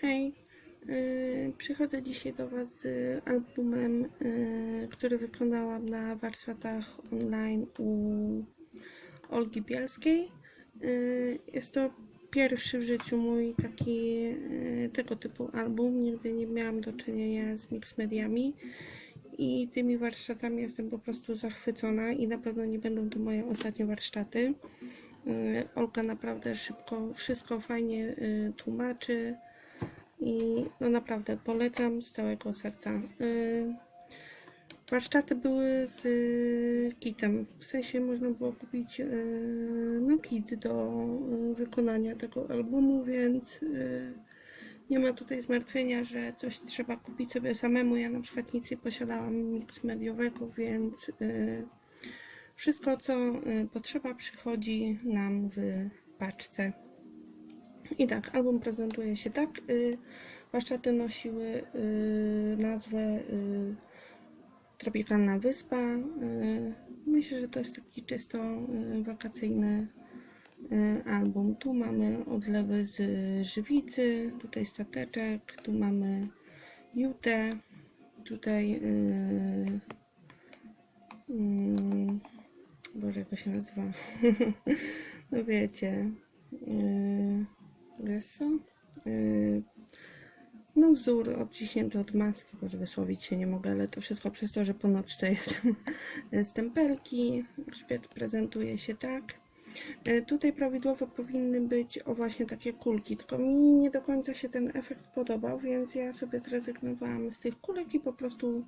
Hej, yy, przychodzę dzisiaj do Was z albumem, yy, który wykonałam na warsztatach online u Olgi Bielskiej. Yy, jest to pierwszy w życiu mój taki tego typu album. Nigdy nie miałam do czynienia z mix mediami i tymi warsztatami jestem po prostu zachwycona i na pewno nie będą to moje ostatnie warsztaty. Olga naprawdę szybko wszystko fajnie tłumaczy i no naprawdę polecam z całego serca. Yy, Warsztaty były z yy, kitem, w sensie można było kupić yy, no kit do wykonania tego albumu, więc nie ma tutaj zmartwienia, że coś trzeba kupić sobie samemu. Ja na przykład nic nie posiadałam mix mediowego, więc wszystko co potrzeba przychodzi nam w paczce. I tak, album prezentuje się tak. Yy, warsztaty nosiły yy, nazwę yy, Tropikalna Wyspa. Yy, myślę, że to jest taki czysto wakacyjny album. Tu mamy odlewy z żywicy, tutaj stateczek, tu mamy jutę, tutaj mm, Boże, jak to się nazywa? no wiecie. Gesso? Yy, no wzór odciśnięty od maski, bo wysłowić się nie mogę, ale to wszystko przez to, że po nocce jestem z tempelki. Grzbiet prezentuje się tak. Yy, Tutaj prawidłowo powinny być o właśnie takie kulki, tylko mi nie do końca się ten efekt podobał, więc ja sobie zrezygnowałam z tych kulek i po prostu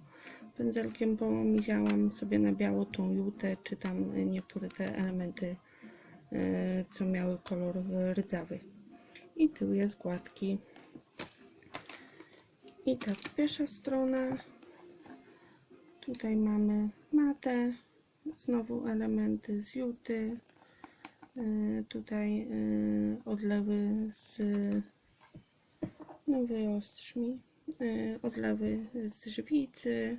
pędzelkiem pomiziałam sobie na biało tą jutę, czy tam niektóre te elementy, co miały kolor rdzawy. I tył jest gładki. I tak, pierwsza strona. Tutaj mamy matę. Znowu elementy z juty. Yy, tutaj yy, odlewy z no wyostrz mi. Yy, odlewy z żywicy.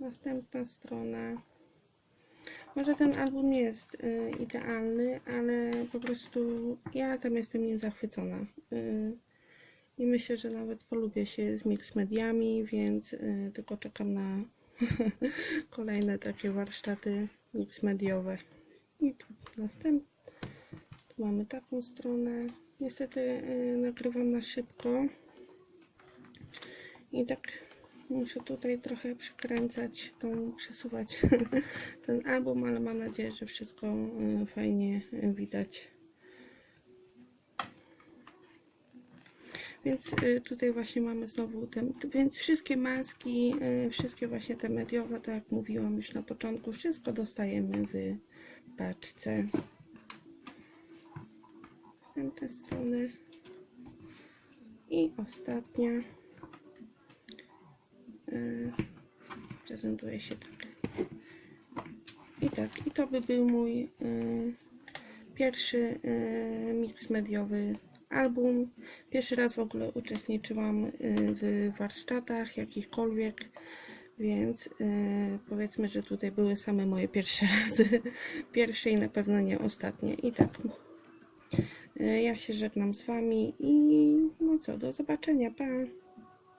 Następna strona. Może ten album jest y, idealny, ale po prostu ja tam jestem nim zachwycona. Y, I myślę, że nawet polubię się z mix mediami, więc y, tylko czekam na kolejne takie warsztaty mix mediowe. I tu następny. Tu mamy taką stronę. Niestety y, nagrywam na szybko. I tak Muszę tutaj trochę przykręcać, tą, przesuwać ten album, ale mam nadzieję, że wszystko y, fajnie y, widać. Więc y, tutaj właśnie mamy znowu ten, więc wszystkie maski, wszystkie właśnie te mediowe, tak jak mówiłam już na początku, wszystko dostajemy w paczce. Następne strony. I ostatnia. Yy, prezentuje się tak. I tak, i to by był mój yy, pierwszy yy, mix mediowy album. Pierwszy raz w ogóle uczestniczyłam w warsztatach jakichkolwiek, więc powiedzmy, że tutaj były same moje pierwsze razy. Pierwsze i na pewno nie ostatnie. I tak, ja się żegnam z Wami i no co, do zobaczenia, pa!